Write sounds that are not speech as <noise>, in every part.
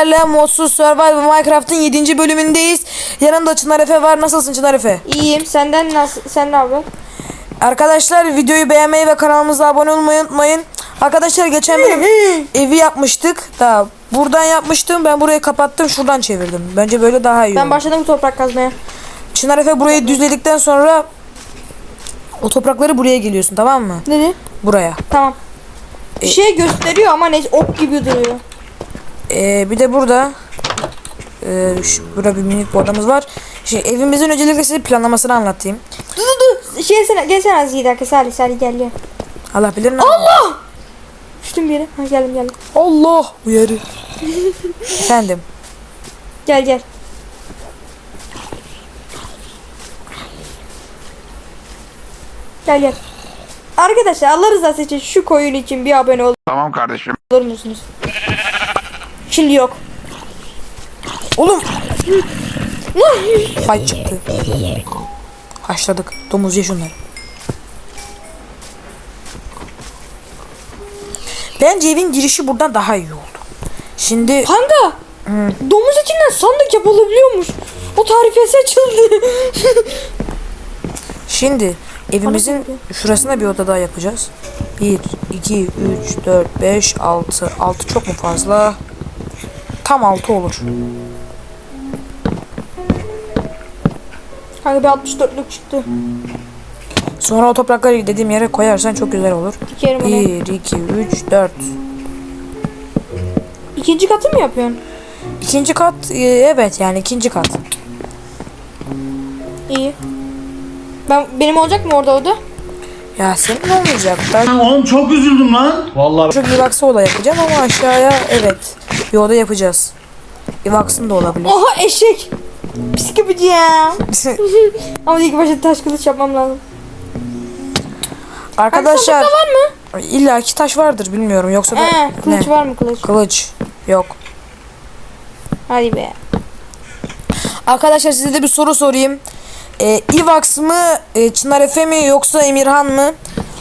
Sizlerle Modsuz Survival Minecraft'ın 7. bölümündeyiz. Yanımda Çınar Efe var. Nasılsın Çınar Efe? İyiyim. Senden nasıl? Sen ne yapıyorsun? Arkadaşlar videoyu beğenmeyi ve kanalımıza abone olmayı unutmayın. Arkadaşlar geçen bölüm evi yapmıştık. Daha buradan yapmıştım. Ben burayı kapattım. Şuradan çevirdim. Bence böyle daha iyi Ben olur. başladım toprak kazmaya. Çınar Efe burayı düzledikten sonra o toprakları buraya geliyorsun tamam mı? Dedi. Buraya. Tamam. Bir şey gösteriyor ama neyse ok gibi duruyor. Ee, bir de burada e, şu, burada bir minik odamız var. Şey, evimizin öncelikle size planlamasını anlatayım. Dur dur dur. Şey sen gelsene az iyi dakika. Salih Salih gel gel. Allah bilir ne. Allah! Düştüm bir yere. Ha geldim geldim. Allah uyarı. <laughs> Efendim. Gel gel. Gel gel. Arkadaşlar Allah rızası için şu koyun için bir abone olur Tamam kardeşim. musunuz? Şimdi yok. Oğlum. Hay çıktı. Haşladık. Domuz ye şunları. Bence evin girişi buradan daha iyi oldu. Şimdi Kanka. Domuz etinden sandık yapılabiliyormuş. O tarifesi açıldı. şimdi evimizin şurasına bir oda daha yapacağız. 1 2 3 4 5 6 6 çok mu fazla? Tam 6 olur. Kanka bir 64'lük çıktı. Sonra o toprakları dediğim yere koyarsan çok güzel olur. Dikerim onu. 1 2 3 4 İkinci katı mı yapıyorsun? İkinci kat e, evet yani ikinci kat. İyi. Ben benim olacak mı orada oda? Ya senin olmayacak. Ben Oğlum çok üzüldüm lan. Vallahi çok Ivax'a oda yapacağım ama aşağıya evet bir oda yapacağız. Ivax'ın da olabilir. Oha eşek. Pis kapıcı ya. <laughs> Ama ilk başta taş kılıç yapmam lazım. Arkadaşlar Sandıkta var mı? illa ki taş vardır bilmiyorum yoksa da Ee, kılıç ne? var mı kılıç? Kılıç yok. Hadi be. Arkadaşlar size de bir soru sorayım. Ee, Ivax mı, e, Çınar Efe mi yoksa Emirhan mı?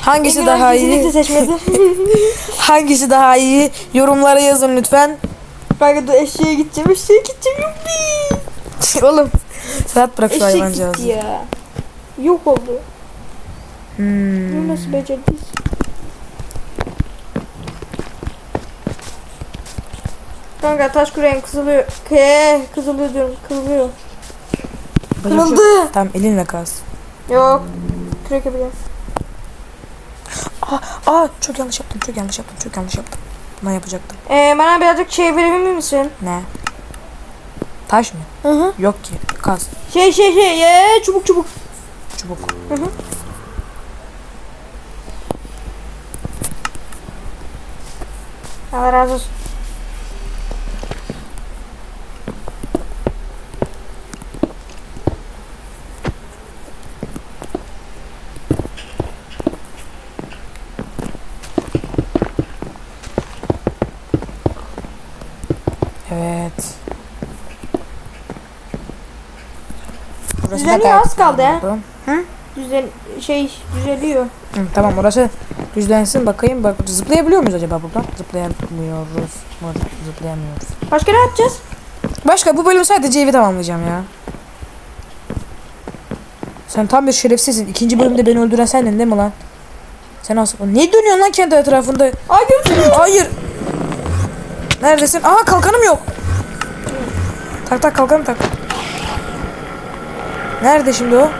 Hangisi Emirhan daha iyi? <laughs> Hangisi daha iyi? Yorumlara yazın lütfen. Kanka dur eşeğe gideceğim. Eşeğe gideceğim. Yuppi. Oğlum rahat bırak şu Eşek hayvancağızı. gitti ya. Yok oldu. Hmm. Bunu nasıl becerdiyiz? Kanka taş kuruyan kızılıyor. Ke kızılıyor diyorum. Kızılıyor. Kırıldı. Tamam elinle kaz. Yok. Kürek yapacağız. Aa, aa çok yanlış yaptım çok yanlış yaptım çok yanlış yaptım. Buna yapacaktım. Ee, bana birazcık şey verebilir misin? Ne? Taş mı? Hı hı. Yok ki. Kaz. Şey şey şey. Ye, çubuk çubuk. Çubuk. Hı hı. Allah razı olsun. Evet. Burası da Düzeliyor, gayet az kaldı ha. oldu. Hı? Şey düzeliyor. Hı, tamam orası düzlensin bakayım. Bak zıplayabiliyor muyuz acaba buradan? Zıplayamıyoruz. Zıplayamıyoruz. Başka ne yapacağız? Başka bu bölüm sadece evi tamamlayacağım ya. Sen tam bir şerefsizsin. İkinci bölümde beni öldüren sendin değil mi lan? Sen asıl... Ne dönüyorsun lan kendi etrafında? Ay gördün Hayır. Neredesin? Aa kalkanım yok. Tak tak kalkanı tak. Nerede şimdi o?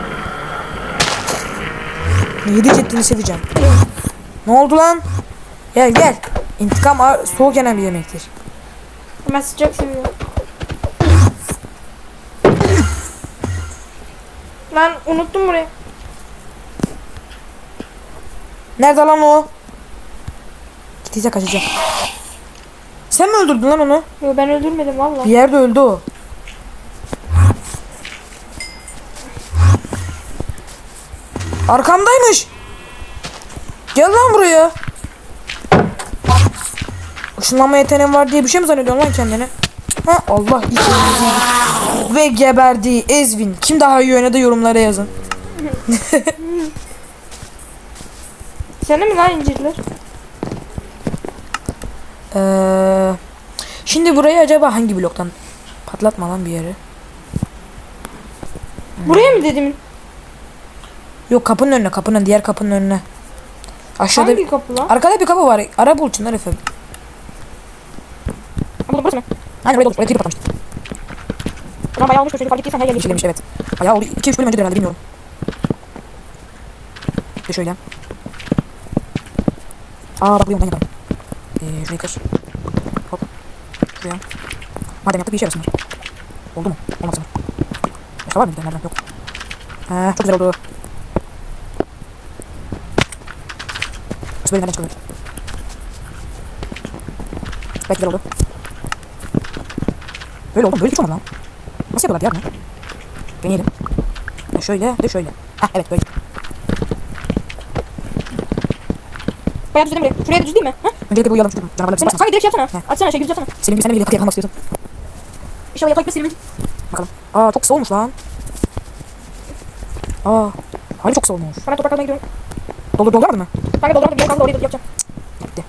Yedi ceddini seveceğim. Ne oldu lan? Gel gel. İntikam soğuk yenen bir yemektir. Ben sıcak seviyorum. Lan unuttum burayı. Nerede lan o? Gittiyse kaçacak. Sen mi öldürdün lan onu? Yo ben öldürmedim valla. Bir yerde öldü o. Arkamdaymış. Gel lan buraya. Işınlanma yeteneğin var diye bir şey mi zannediyorsun lan kendini? Ha Allah ve geberdi Ezvin. Kim daha iyi oynadı yorumlara yazın. Sende mi lan incirler? Ee, Şimdi burayı acaba hangi bloktan patlatma lan bir yere. Buraya mı dedim? Yok kapının önüne kapının diğer kapının önüne. Aşağıda Hangi kapı lan? arkada bir kapı var. Ara bul Çınar Efe. Burada burası mı? Aynen oraya trip atlamıştı. O zaman bayağı olmuş. Çocuk fark ettiysen her yer Bir yeşil. demiş evet. Bayağı oldu. 2-3 bölüm öncedir herhalde bilmiyorum. Bir şöyle. Aa bak buraya ondan yapalım. Ee, şurayı kır. Hop. Şuraya. Madem yaptık bir işe yarasınlar. Oldu mu? Olmadı sanırım. Başka var mı bir de nereden? Yok. He, çok güzel oldu. Şu bölüm nereden çıkıyor? Belki güzel oldu. Böyle oldu mu? Böyle hiç olmadı lan. Nasıl yapıyorlar ya bunu? Deneyelim. Ha, şöyle de şöyle. Hah evet böyle. Bayağı düzledim buraya. Şuraya düz değil mi? Hah? Bir uyuyalım canavarlar bize Kanka baksana. direkt şey yapsana. Açsana şey güzel yapsana. Selim gibi sen de bir kapı yapmak istiyorsun. İnşallah yatak bitmez Selim'in. Bakalım. Aa çok olmuş lan. Aa. Hali çok olmuş. Ben toprak almaya gidiyorum. Doldur doldurmadın mı? Kanka dolduramadım. Gel kanka oraya yapacağım. Gitti.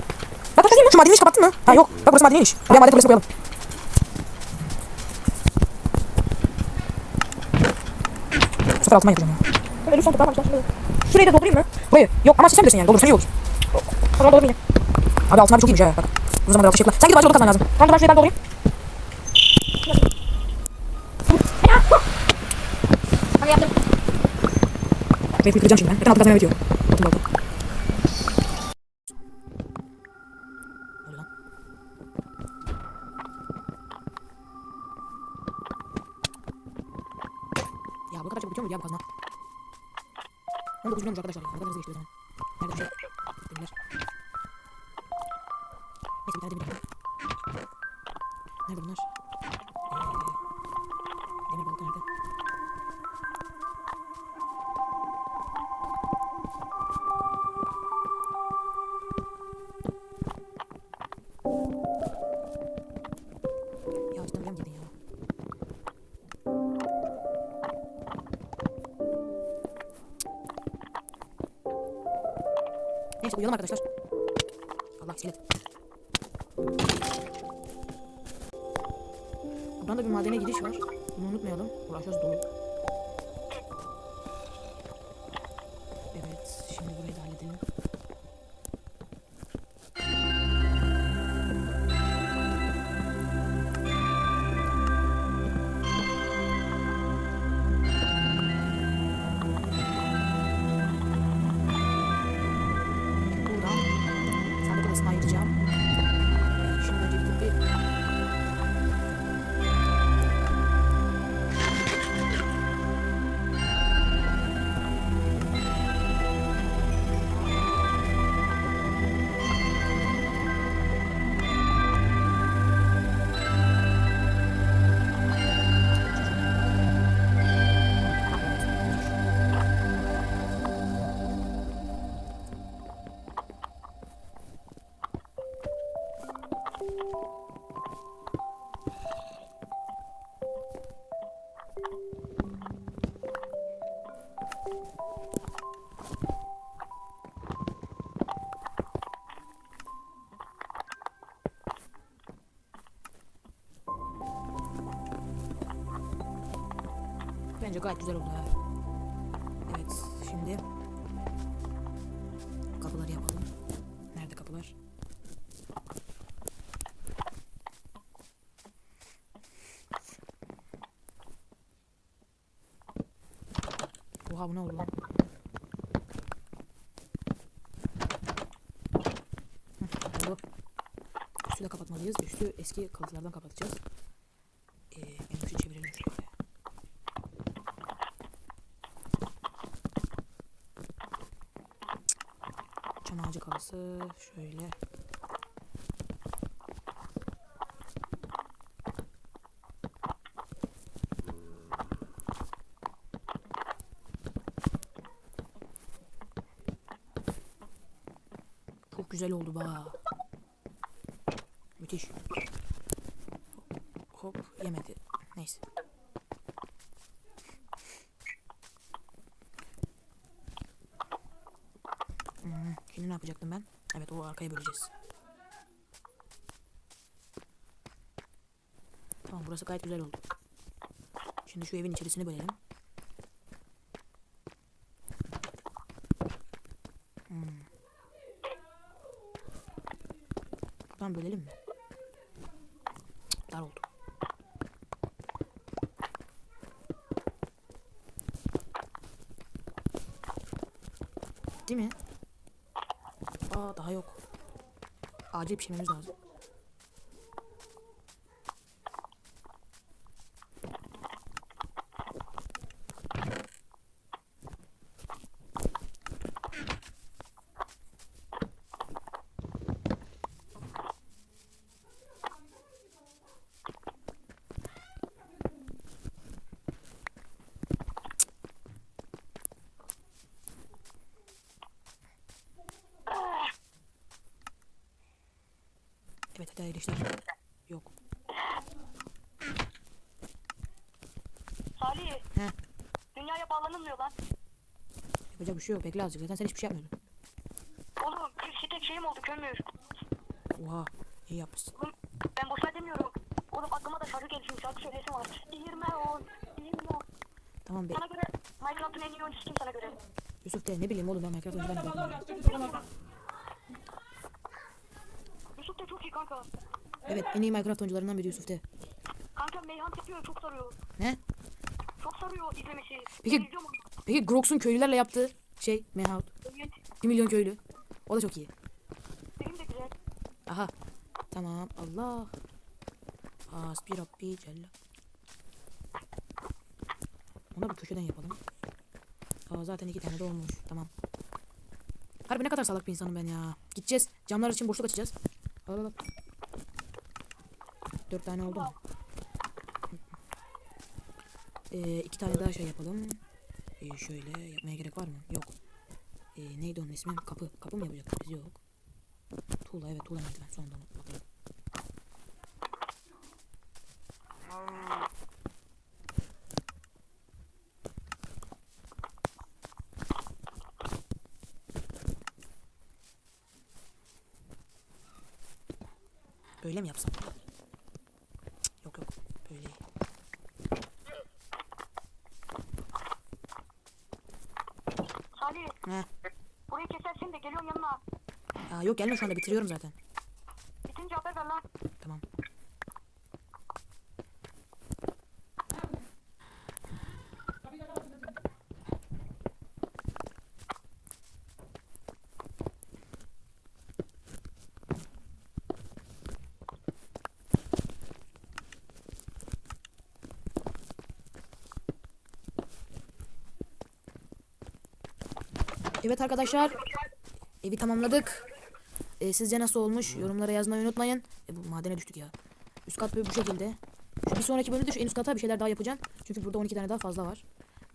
Ya taş mi? Şu madenini kapattın mı? Ha yok. Bak burası madeniymiş. Buraya maden kulesi koyalım. Bu sefer altından yapacağım ya. Ölürsem toprağa bakacağım. Şurayı. Da doldurayım mı? Burayı. Yok ama sen bilirsin yani. Doldursan iyi olur. O zaman doldurmayacağım. Abi altın abi çok iyiymiş ha. Bak. Bu zaman da şey yapma. Sen gidip acı kazman lazım. Kanka ben şurayı ben doldurayım. Hani yaptım. Ve kıracağım şimdi ben. Zaten altın kazmaya bitiyor. Altın baldı. Ne oluyor lan? Ya bu kadar çabuk bitiyor mu ya bu kazma? 19 gün olmuş arkadaşlar ya. Ne kadar hızlı geçti o zaman. Nerede bir şey? Demirler. Neyse bir tane demir yapalım. Nerede bunlar? Ee, demir balta nerede? Ya işte buraya mı girdin ya? Neyse uyuyalım arkadaşlar. vasos gayet güzel oldu. Evet, şimdi kapıları yapalım. Nerede kapılar? Oha bu ne oldu lan? Üstü de kapatmalıyız. Üstü eski kalıplardan kapatacağız. Ee, en başı çevirelim şöyle. Çam ağacı kalısı şöyle. Çok güzel oldu ba. Müthiş. Hop yemedi. Neyse. Hmm, şimdi ne yapacaktım ben? Evet o arkaya böleceğiz. Tamam burası gayet güzel oldu. Şimdi şu evin içerisini bölelim. Hmm. Bölelim mi? Dar oldu. Değil mi? Daha yok. Acil pişirmemiz lazım. Evet hadi hayırlı işler. Yok. Salih. He. Dünyaya bağlanılmıyor lan. Yapacak bir şey yok. Bekle azıcık. Zaten sen hiçbir şey yapmıyordun. Oğlum bir tek şeyim oldu kömür. Oha. iyi yapmışsın. Oğlum ben boşver demiyorum. Oğlum aklıma da şarkı geldi şimdi şarkı söyleyesim var. İyirme on. İyirme. Tamam be. Sana göre Minecraft'ın en iyi oyuncusu kim sana göre? Yusuf de ne bileyim oğlum ben Minecraft oyuncudan da bakmıyorum. Yusuf da çok iyi kanka. Evet en iyi Minecraft oyuncularından biri Yusuf de. Kanka Meyhan yapıyor çok sarıyor. Ne? Çok sarıyor izlemesi. Peki- Ben izliyorum onu. Peki Grox'un köylülerle yaptığı şey Manhunt. Evet. 1 milyon köylü. O da çok iyi. Benim de güzel. Aha. Tamam. Allah. Hasbi Rabbi Celle. Ona bir köşeden yapalım. Aa, zaten iki tane de olmuş. Tamam. Harbi ne kadar salak bir insanım ben ya. Gideceğiz. Camlar için boşluk açacağız. Al al. Dört tane oldu mu? Ee, iki tane daha şey yapalım. Ee, şöyle yapmaya gerek var mı? Yok. Ee, neydi onun ismi? Kapı. Kapı mı yapacaktık biz? Yok. Tuğla evet tuğla merdiven sonunda bakalım. Böyle mi yapsam? Yok yok böyle. Salih Heh. burayı kesersin de geliyorum yanına. Aa, yok gelme şu anda bitiriyorum zaten. Bitince haber ver lan. Tamam. Evet arkadaşlar. Evi tamamladık. E, sizce nasıl olmuş? Yorumlara yazmayı unutmayın. E, bu madene düştük ya. Üst kat böyle bu şekilde. Şu bir sonraki bölümde şu en üst kata bir şeyler daha yapacağım. Çünkü burada 12 tane daha fazla var.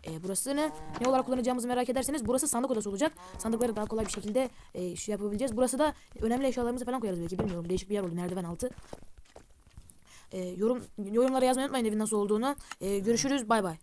E, burasını ne olarak kullanacağımızı merak ederseniz burası sandık odası olacak. Sandıkları daha kolay bir şekilde e, şey yapabileceğiz. Burası da önemli eşyalarımızı falan koyarız belki bilmiyorum. Değişik bir yer oldu merdiven altı. E, yorum yorumlara yazmayı unutmayın evin nasıl olduğunu. E, görüşürüz bay bay.